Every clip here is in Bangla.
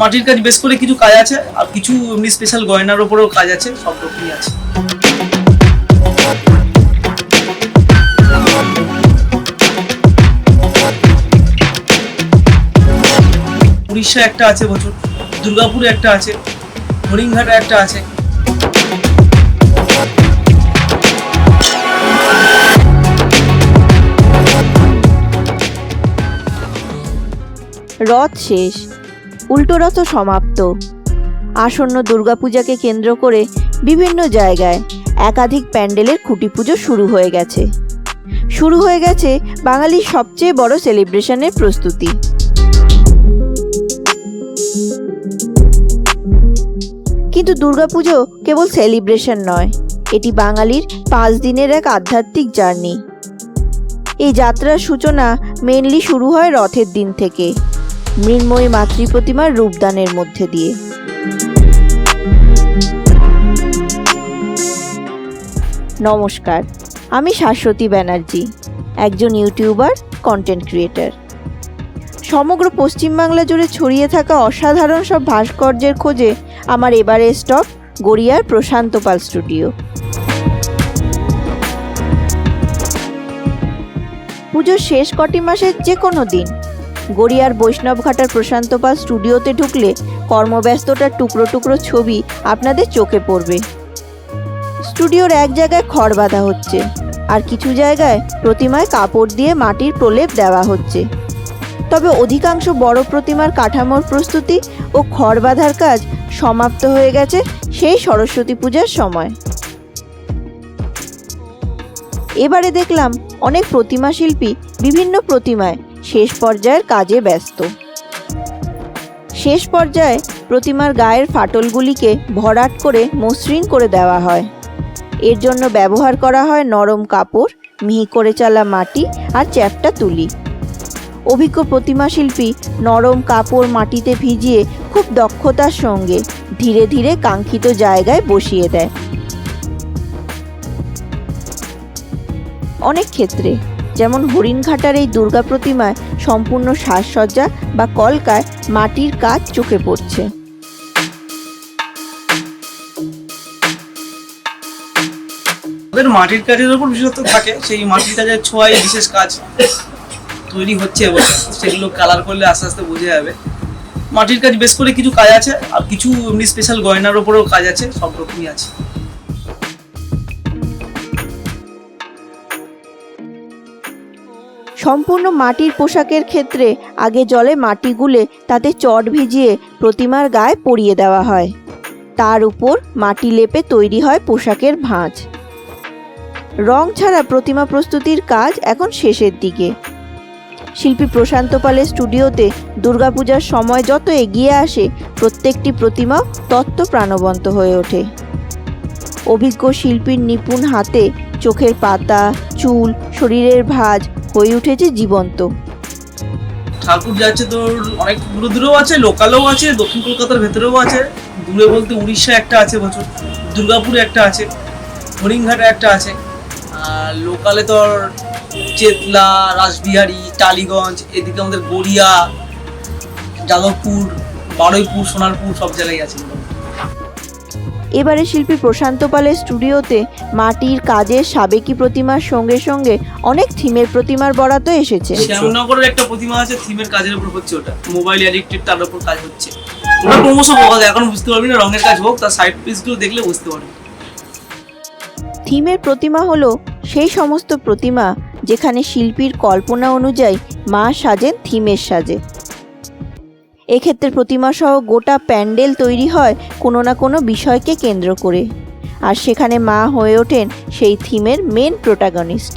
মাটির কাজ বেশ করে কিছু কাজ আছে, আর কিছু এমনি স্পেশাল গয়নার ওপরেও কাজ আছে, সব রকমই আছে। উড়িষ্যা একটা আছে বছর, দুর্গাপুরে একটা আছে। হরিণঘাটা একটা আছে। রথ শেষ। উল্টো রথ সমাপ্ত। আসন্ন দুর্গাপূজাকে কেন্দ্র করে বিভিন্ন জায়গায় একাধিক প্যান্ডেলের খুঁটি পুজো শুরু হয়ে গেছে। শুরু হয়ে গেছে বাঙালির সবচেয়ে বড় সেলিব্রেশনের প্রস্তুতি। কিন্তু দুর্গাপুজো কেবল সেলিব্রেশন নয়। এটি বাঙালির পাঁচ দিনের এক আধ্যাত্মিক জার্নি। এই যাত্রার সূচনা মেনলি শুরু হয় রথের দিন থেকে, মৃন্ময়ী মাতৃ প্রতিমার রূপদানের মধ্যে দিয়ে। নমস্কার, আমি শাশ্বতী ব্যানার্জি, একজন ইউটিউবার কন্টেন্ট ক্রিয়েটর সমগ্র পশ্চিমবাংলা জুড়ে ছড়িয়ে থাকা অসাধারণ সব ভাস্কর্যের খোঁজে আমার এবারে স্টপ গড়িয়ার প্রশান্ত পাল স্টুডিও। পুজোর শেষ কটি মাসের যে কোনো দিন, গড়িয়ার বৈষ্ণবঘাটার প্রশান্ত পাল স্টুডিওতে ঢুকলে কর্মব্যস্ততার টুকরো টুকরো ছবি আপনাদের চোখে পড়বে। স্টুডিওর এক জায়গায় খড় বাঁধা হচ্ছে, আর কিছু জায়গায় প্রতিমায় কাপড় দিয়ে মাটির প্রলেপ দেওয়া হচ্ছে। তবে অধিকাংশ বড় প্রতিমার কাঠামোর প্রস্তুতি ও খড় বাঁধার কাজ সমাপ্ত হয়ে গেছে সেই সরস্বতী পূজার সময়। এবারে দেখলাম অনেক প্রতিমা শিল্পী বিভিন্ন প্রতিমায় শেষ পর্যায়ের কাজে ব্যস্ত। শেষ পর্যায়ে প্রতিমার গায়ের ফাটলগুলিকে ভরাট করে মসৃণ করে দেওয়া হয়। এর জন্য ব্যবহার করা হয় নরম কাপড়, মিহি করে চালা মাটি আর চ্যাপটা তুলি। অভিজ্ঞ প্রতিমা শিল্পী নরম কাপড় মাটিতে ভিজিয়ে খুব দক্ষতার সঙ্গে ধীরে ধীরে কাঙ্ক্ষিত জায়গায় বসিয়ে দেয়। অনেক ক্ষেত্রে যেমন হরিণঘাটার এই দুর্গা প্রতিমায় সম্পূর্ণ সাজসজ্জা বা কলকায় মাটির কাজ চোখে পড়ছে। ওদের মাটির কাজের উপর বিশেষত্ব থাকে, সেই মাটির কাজের ছোঁয়ায় বিশেষ কাজ তৈরি হচ্ছে সেগুলো কালার করলে আস্তে আস্তে বোঝা যাবে। মাটির কাজ বেশ করে কিছু কাজ আছে, আর কিছু এমনি স্পেশাল গয়নার ওপরেও কাজ আছে, সব রকমই আছে। সম্পূর্ণ মাটির পোশাকের ক্ষেত্রে আগে জলে মাটি গুলে তাতে চট ভিজিয়ে প্রতিমার গায়ে পরিয়ে দেওয়া হয়। তার উপর মাটি লেপে তৈরি হয় পোশাকের ভাঁজ। রং ছাড়া প্রতিমা প্রস্তুতির কাজ এখন শেষের দিকে। শিল্পী প্রশান্ত পালের স্টুডিওতে দুর্গাপূজার সময় যত এগিয়ে আসে, প্রত্যেকটি প্রতিমা তত্ত্ব প্রাণবন্ত হয়ে ওঠে। অভিজ্ঞ শিল্পীর নিপুণ হাতে চোখের পাতা, চুল, শরীরের ভাঁজ হয়ে উঠেছে জীবন্ত। ঠাকুর যাচ্ছে তোর অনেক দূরে দূরেও আছে, লোকালেও আছে, দক্ষিণ কলকাতার ভেতরেও আছে, দূরে বলতে উড়িষ্যা একটা আছে বছর, দুর্গাপুরে একটা আছে, হরিণঘাটা একটা আছে, আর লোকালে তোর চেতলা রাসবিহারী টালিগঞ্জ এদিকে আমাদের গড়িয়া যাদবপুর বারুইপুর সোনারপুর সব জায়গায় আছে। এবারে শিল্পী প্রশান্ত পালের স্টুডিওতে মাটির কাজের সাবেকি প্রতিমার সঙ্গে সঙ্গে অনেক থিমের প্রতিমার বরাত এসেছে। শ্যামনগরের একটা প্রতিমা আছে থিমের কাজের উপর হচ্ছে ওটা। মোবাইল অ্যাডিক্টেড তার উপর কাজ হচ্ছে। ওটা ক্রমশ যায় এখন বুঝতে পারবি না রঙের কাজ হোক তার সাইড পিসগুলো দেখলে বুঝতে পারবি। থিমের প্রতিমা হলো সেই সমস্ত প্রতিমা যেখানে শিল্পীর কল্পনা অনুযায়ী মা সাজেন থিমের সাজে। এক্ষেত্রে প্রতিমা সহ গোটা প্যান্ডেল তৈরি হয় কোনো না কোনো বিষয়কে কেন্দ্র করে। আর সেখানে মা হয়ে ওঠেন সেই থিমের মেন প্রোটাগনিস্ট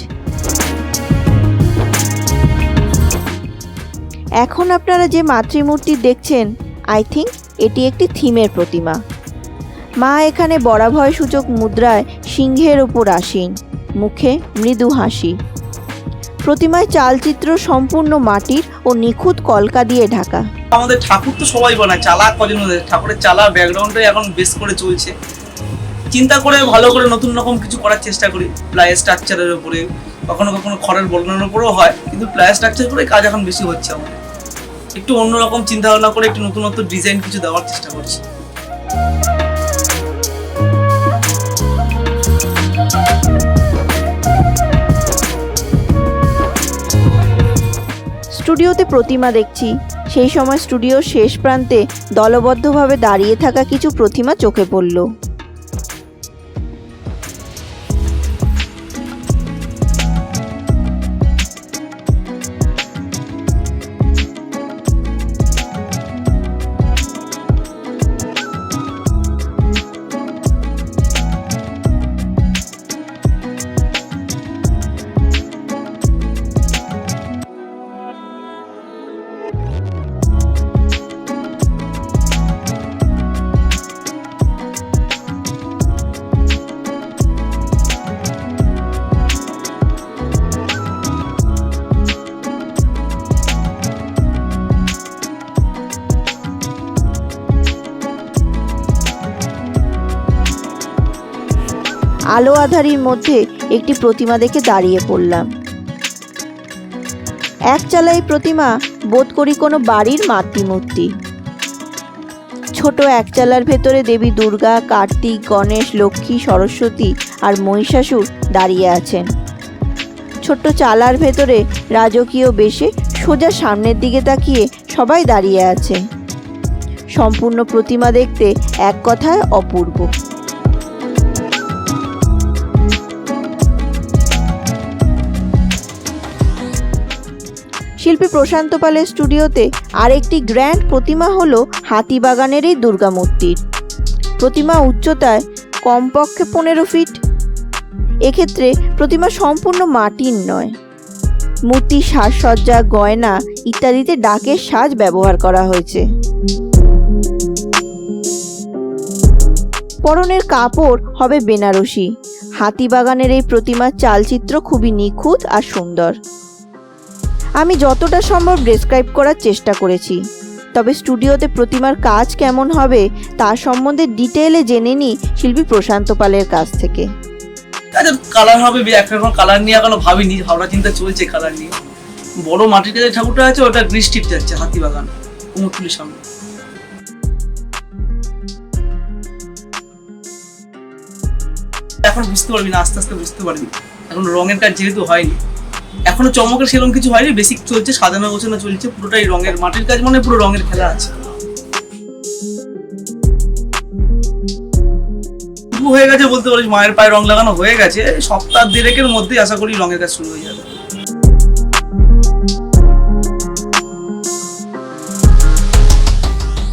এখন আপনারা যে মাতৃমূর্তি দেখছেন আই থিঙ্ক এটি একটি থিমের প্রতিমা। মা এখানে বরাভয় সূচক মুদ্রায় সিংহের ওপর আসীন। মুখে মৃদু হাসি। প্রতিমায় চালচিত্র সম্পূর্ণ মাটির ও নিখুঁত কলকা দিয়ে ঢাকা। আমাদের ঠাকুর তো সবাই বানায়, চালা কজন? ঠাকুরের চালা ব্যাকগ্রাউন্ডটাই এখন বেশ করে চলছে। চিন্তা করে ভালো করে নতুন রকম কিছু করার চেষ্টা করি। প্লাই স্ট্রাকচারের উপরে, কখনো কখনো খড়ের বর্ণনার উপরেও হয়, কিন্তু প্লাই স্ট্রাকচার করে কাজ এখন বেশি হচ্ছে আমাদের। একটু অন্যরকম চিন্তা ভাবনা করে একটু নতুনত্ব ডিজাইন কিছু দেওয়ার চেষ্টা করছি। স্টুডিওতে প্রতিমা দেখছি। সেই সময় স্টুডিওর শেষ প্রান্তে দলবদ্ধভাবে দাঁড়িয়ে থাকা কিছু প্রতিমা চোখে পড়ল। আলো আধারির মধ্যে একটি প্রতিমা দেখে দাঁড়িয়ে পড়লাম। এক চালাই প্রতিমা বোধ করি কোনো বাড়ির মাতৃমূর্তি। ছোট এক চালার ভেতরে দেবী দুর্গা, কার্তিক, গণেশ, লক্ষ্মী, সরস্বতী আর মহিষাসুর দাঁড়িয়ে আছেন। ছোট্ট চালার ভেতরে রাজকীয় বেশে সোজা সামনের দিকে তাকিয়ে সবাই দাঁড়িয়ে আছে। সম্পূর্ণ প্রতিমা দেখতে এক কথায় অপূর্ব। শিল্পী প্রশান্ত পালের স্টুডিওতে আরেকটি গ্র্যান্ড প্রতিমা হলো হাতিবাগানের এই দুর্গা মূর্তির। প্রতিমা উচ্চতায় কমপক্ষে পনেরো ফিট। এক্ষেত্রে প্রতিমা সম্পূর্ণ মাটির নয়। মূর্তির সাজসজ্জা, গয়না ইত্যাদিতে ডাকের সাজ ব্যবহার করা হয়েছে। পরনের কাপড় হবে বেনারসি। হাতিবাগানের এই প্রতিমার চালচিত্র খুবই নিখুঁত আর সুন্দর। আমি যতটা সম্ভব ডেসক্রাইব করার চেষ্টা করেছি। তবে স্টুডিওতে প্রতিমার কাজ কেমন হবে তার সম্বন্ধে ডিটেইলে জেনে নিই শিল্পী প্রশান্ত পালের কাছ থেকে। আচ্ছা কালার হবে বে- একটা রকম কালার নিয়ে এখনও ভাবিনি, ভাবনা চিন্তা চলছে কালার নিয়ে। বড় মাটির যে ঠাকুরটা আছে, ওটা বৃষ্টির যাচ্ছে হাতিবাগান কুমোরটুলির সামনে। এখন বুঝতে পারবি না, আস্তে আস্তে বুঝতে পারবি। এখন রঙের কাজ যেহেতু হয়নি এখনও চমকের সেরকম কিছু হয়নি বেসিক চলছে, সাজানো গোছানো চলছে, পুরোটাই রঙের মাটির কাজ মানে পুরো রঙের খেলা আছে। হয়ে গেছে বলতে পারিস, মায়ের পায়ে রং লাগানো হয়ে গেছে, সপ্তাহ দেড়েকের মধ্যেই আশা করি রঙের কাজ শুরু হয়ে যাবে।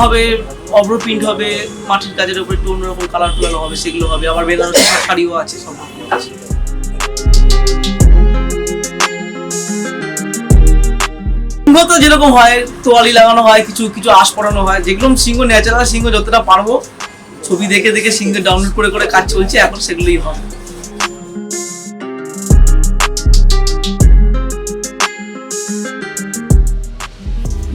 হবে অব্র প্রিন্ট হবে, মাটির কাজের উপর একটু অন্যরকম কালার টুলার হবে, সেগুলো হবে, আবার বেনারসি শাড়িও আছে, সব আছে সিংহ তো যেরকম হয়, তোয়ালি লাগানো হয়, কিছু কিছু আশ পড়ানো হয়, যেগুলো সিংহ, ন্যাচারাল সিংহ যতটা পারব, ছবি দেখে দেখে সিংহ ডাউনলোড করে করে কাজ চলছে, এখন সেগুলোই হবে।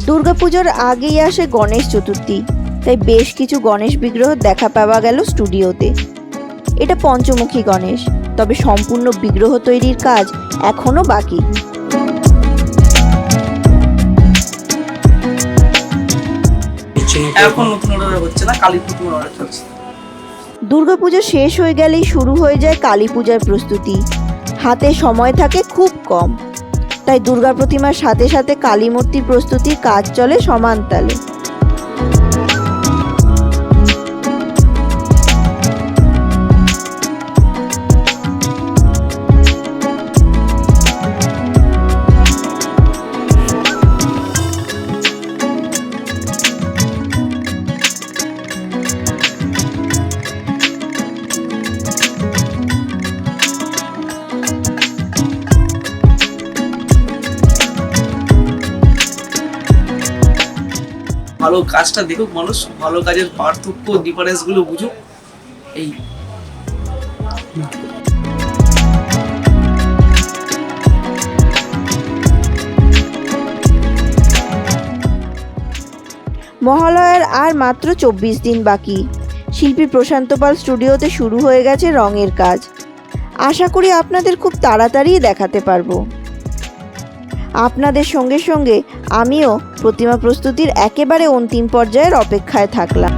দুর্গাপুজোর আগেই আসে গণেশ চতুর্থী, তাই বেশ কিছু গণেশ বিগ্রহ দেখা পাওয়া গেল স্টুডিওতে। এটা পঞ্চমুখী গণেশ, তবে সম্পূর্ণ বিগ্রহ তৈরির কাজ এখনও বাকি। এখন নতুন অর্ডার হচ্ছে না, কালী পুজোর অর্ডার চলছে। দুর্গাপুজো শেষ হয়ে গেলেই শুরু হয়ে যায় কালী পূজার প্রস্তুতি। হাতে সময় থাকে খুব কম। তাই দুর্গা প্রতিমার সাথে সাথে কালী মূর্তির প্রস্তুতির কাজ চলে সমান তালে। ভালো কাজটা দেখুক মানুষ, ভালো কাজের পার্থক্য ডিফারেন্সগুলো বুঝুক। এই। মহালয়ার আর মাত্র চব্বিশ দিন বাকি। শিল্পী প্রশান্ত পাল স্টুডিওতে শুরু হয়ে গেছে রঙের কাজ। আশা করি আপনাদের খুব তাড়াতাড়ি দেখাতে পারব। আপনাদের সঙ্গে সঙ্গে আমিও প্রতিমা প্রস্তুতির একেবারে অন্তিম পর্যায়ের অপেক্ষায় থাকলাম।